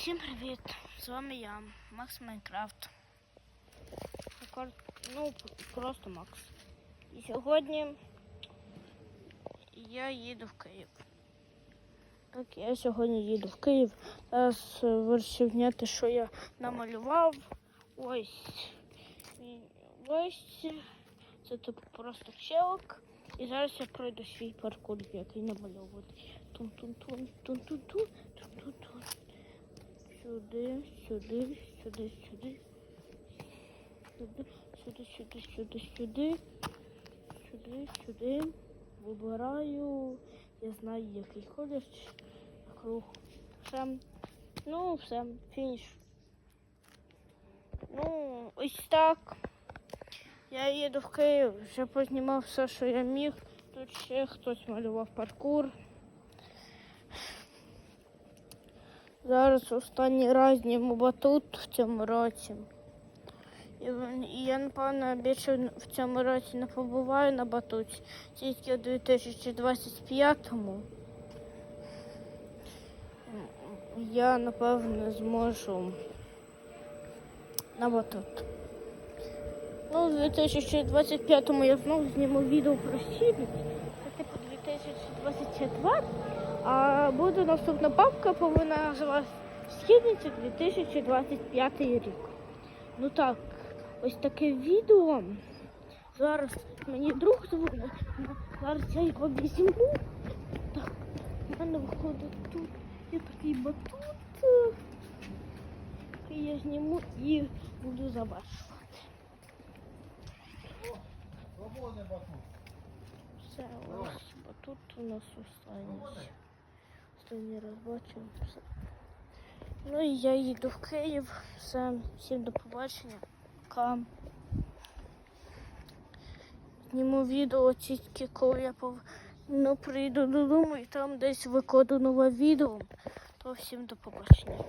Всім привіт! З вами я, Макс Майнкрафт. Ну, просто Макс. І сьогодні я їду в Київ. Так, я сьогодні їду в Київ. Зараз вирішив зняти, що я намалював. Ось. Ось. Це типу просто челок. І зараз я пройду свій паркур, який намальовував. Тун-тун-тун, тун-тун-тун, тун-тун-тун. Сюди, сюди, сюди, сюди. Сюди, сюди, сюди, сюди, сюди. Сюди, сюди. Вибираю. Я знаю, який колір. Круг. Все. Ну, все, фініш. Ну, ось так. Я їду в Київ, вже познімав все, що я міг. Тут ще хтось малював паркур. Зараз останній раз зніму батут в цьому році. І, я, напевно, більше в цьому році не побуваю на батуті, тільки у 2025-му. Я, напевно, зможу на батут. Ну, у 2025-му я знову зніму відео про східність. Це типу 2024. А буде наступна папка, повинна називатися Східниця 2025 рік. Ну так, ось таке відео. Зараз мені друг дзвонить. Зараз я його візьму. Так, в мене виходить тут. Є такий батут. Я зніму і буду завершувати. Все, ось батут у нас останній. Раз бачимо. Ну і я їду в Київ. Все, всім до побачення. Пока. Зніму відео тільки коли я пов... ну, прийду додому і там десь викладу нове відео. То всім до побачення.